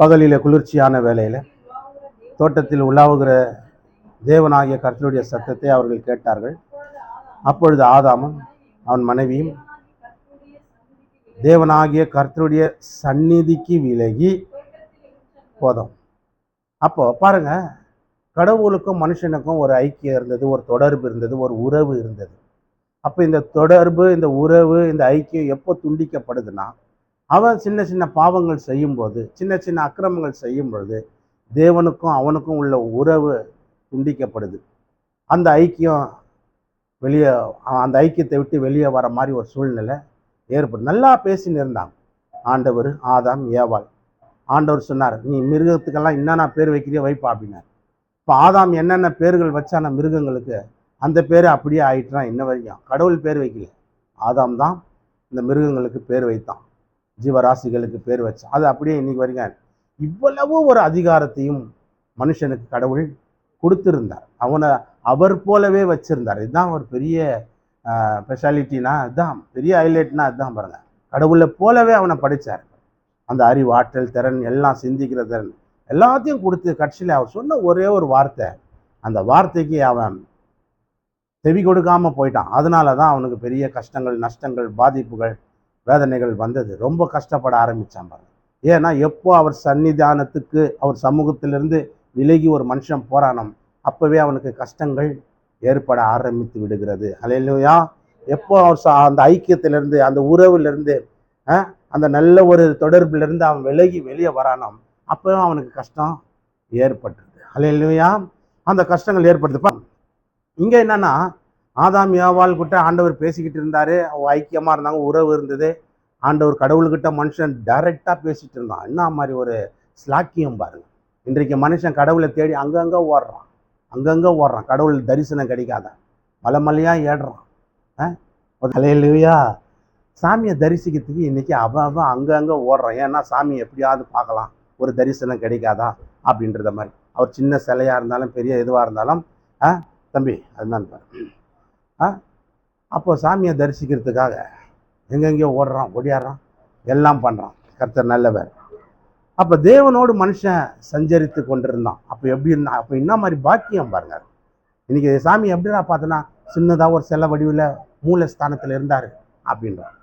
பகலில் குளிர்ச்சியான வேலையில் தோட்டத்தில் உலாவுகிற தேவனாகிய கர்த்தருடைய சத்தத்தை அவர்கள் கேட்டார்கள். அப்பொழுது ஆதாமும் அவன் மனைவியும் தேவனாகிய கர்த்தருடைய சந்நிதிக்கு விலகி போதும். அப்போ பாருங்க கடவுளுக்கும் மனுஷனுக்கும் ஒரு ஐக்கியம் இருந்தது ஒரு தொடர்பு இருந்தது ஒரு உறவு இருந்தது. அப்போ இந்த தொடர்பு இந்த உறவு இந்த ஐக்கியம் எப்போ துண்டிக்கப்படுதுன்னா அவன் சின்ன சின்ன பாவங்கள் செய்யும்போது சின்ன சின்ன அக்கிரமங்கள் செய்யும் பொழுது தேவனுக்கும் அவனுக்கும் உள்ள உறவு துண்டிக்கப்படுது. அந்த ஐக்கியம் வெளியே அந்த ஐக்கியத்தை விட்டு வெளியே வர மாதிரி ஒரு சூழ்நிலை ஏற்படும் நல்லா பேசின்னு இருந்தாங்க ஆண்டவர் ஆதாம் ஏவாள். ஆண்டவர் சொன்னார் நீ மிருகத்துக்கெல்லாம் என்னென்ன பேர் வைக்கிறியோ வைப்பா அப்படின்னார். இப்போ ஆதாம் என்னென்ன பேர்கள் வச்சான மிருகங்களுக்கு அந்த பேர் அப்படியே ஆயிட்டுறான் இன்ன வரைக்கும். கடவுள் பேர் வைக்கல. ஆதாம் தான் இந்த மிருகங்களுக்கு பேர் வைத்தான். ஜீவராசிகளுக்கு பேர் வச்சு அது அப்படியே இன்னைக்கு வரைக்கும் இவ்வளவு ஒரு அதிகாரத்தையும் மனுஷனுக்கு கடவுள் கொடுத்திருந்தார். அவனை அவர் போலவே வச்சிருந்தார். இதுதான் ஒரு பெரிய ஸ்பெஷாலிட்டினா இதுதான் பெரிய ஹைலைட்னா அதுதான் பாருங்க. கடவுளை போலவே அவனை படித்தார் அந்த அறிவு ஆற்றல் திறன் எல்லாம் சிந்திக்கிற திறன் எல்லாத்தையும் கொடுத்து கட்சியில் அவர் சொன்ன ஒரே ஒரு வார்த்தை அந்த வார்த்தைக்கு அவன் செவி கொடுக்காமல் போயிட்டான். அதனால தான் அவனுக்கு பெரிய கஷ்டங்கள் நஷ்டங்கள் பாதிப்புகள் வேதனைகள் வந்தது. ரொம்ப கஷ்டப்பட ஆரம்பித்தான் பாருங்க. ஏன்னா எப்போ அவர் சன்னிதானத்துக்கு அவர் சமூகத்திலிருந்து விலகி ஒரு மனுஷன் போறானோ அப்போவே அவனுக்கு கஷ்டங்கள் ஏற்பட ஆரம்பித்து விடுகிறது. அலையிலையா எப்போ அவர் அந்த ஐக்கியத்திலிருந்து அந்த உறவிலிருந்து அந்த நல்ல ஒரு தொடர்பிலிருந்து அவன் விலகி வெளியே வரானோ அப்போ அவனுக்கு கஷ்டம் ஏற்பட்டுருது. அலையிலையா அந்த கஷ்டங்கள் ஏற்படுத்துப்பான் இங்கே என்னன்னா ஆதாம் யாவால் கிட்ட ஆண்டவர் பேசிக்கிட்டு இருந்தாரு. அவள் ஐக்கியமாக இருந்தாங்க உறவு இருந்தது. ஆண்டவர் கடவுள்கிட்ட மனுஷன் டைரெக்டாக பேசிகிட்டு இருந்தான். என்ன மாதிரி ஒரு ஸ்லாக்கியம் பாருங்க. இன்றைக்கு மனுஷன் கடவுளை தேடி அங்கங்கே ஓடுறான். அங்கங்கே ஓடுறான். கடவுள் தரிசனம் கிடைக்காத. மலை மலையாக ஏடுறான் தலையிலையா சாமியை தரிசிக்கிறதுக்கு இன்றைக்கி அவன் அவன் அங்கங்கே ஓடுறான். ஏன்னா சாமி எப்படியாவது பார்க்கலாம். ஒரு தரிசனம் கிடைக்காதா? அப்படின்றத மாதிரி. அவர் சின்ன சிலையாக இருந்தாலும் பெரிய இதுவாக இருந்தாலும் ஆ? தம்பி அதுதான் பாரு. அப்போ சாமியை தரிசிக்கிறதுக்காக எங்கெங்கேயோ ஓடுறான் ஒடியாடுறான் எல்லாம் பண்ணுறான் கர்த்தர் நல்லவர். அப்போ தேவனோடு மனுஷன் சஞ்சரித்து கொண்டிருந்தான். அப்போ எப்படி இருந்தான் அப்போ என்ன மாதிரி பாக்கியம் பாருங்க. இன்னைக்கு சாமி எப்படிடா பார்த்தோன்னா சின்னதாக ஒரு சிலை வடிவில் மூலஸ்தானத்தில் இருந்தார் அப்படின்றான்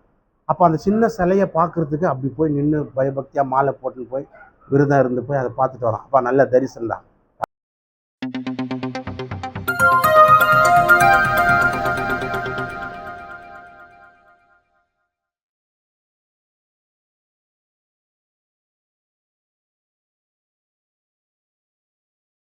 அப்போ அந்த சின்ன சிலையை பார்க்குறதுக்கு அப்படி போய் நின்று பயபக்தியாக மாலை போட்டுன்னு போய் விரதம் இருந்து போய் அதை பார்த்துட்டு வரான். அப்போ நல்ல தரிசனம் தான்.